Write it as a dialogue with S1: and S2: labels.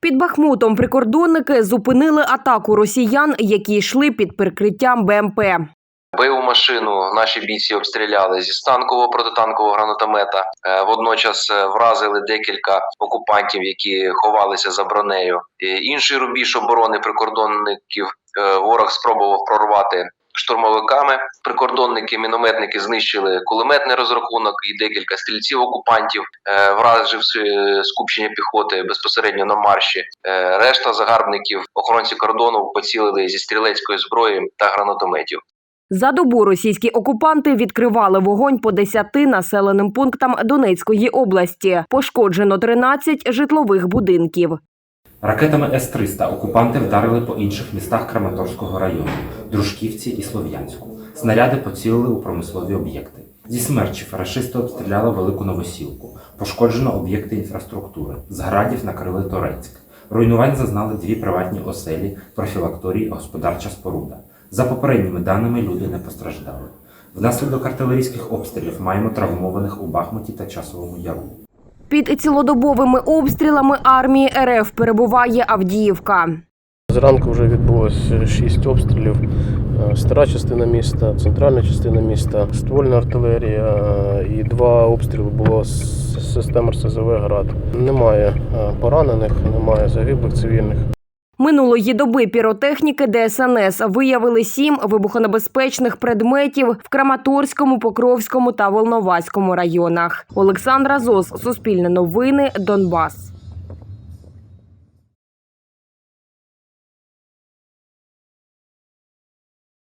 S1: Під Бахмутом прикордонники зупинили атаку росіян, які йшли під прикриттям БМП.
S2: Бойову машину наші бійці обстріляли зі станкового протитанкового гранатомета. Е, Водночас е, вразили декілька окупантів, які ховалися за бронею. Е, Інший рубіж оборони прикордонників ворог спробував прорвати штурмовиками. Прикордонники, мінометники знищили кулеметний розрахунок і декілька стрільців окупантів, е, е, скупчення піхоти безпосередньо на марші. Е, Решта загарбників, охоронці кордону, поцілили зі стрілецької зброї та гранатометів.
S1: За добу російські окупанти відкривали вогонь по 10 населеним пунктам Донецької області. Пошкоджено 13 житлових будинків.
S3: Ракетами С-300 окупанти вдарили по інших містах Краматорського району Дружківці і Слов'янську. Снаряди поцілили у промислові об'єкти. Зі смерчів рашисти обстріляли велику новосілку. Пошкоджено об'єкти інфраструктури. З градів накрили Торецьк. Руйнувань зазнали дві приватні оселі, профілакторій і господарча споруда. За попередніми даними, люди не постраждали. Внаслідок артилерійських обстрілів маємо травмованих у Бахмуті та Часовому Яру.
S1: Під цілодобовими обстрілами армії РФ перебуває Авдіївка.
S4: Зранку вже відбулося шість обстрілів. Е, Стара частина міста, центральна частина міста, ствольна артилерія е, і два обстріли було з систем РСЗВ «Град». Немає е, поранених, немає загиблих цивільних.
S1: Минулої доби піротехніки ДСНС виявили сім вибухонебезпечних предметів в Краматорському, Покровському та Волноваському районах. Олександра Зос, Суспільне новини, Донбас.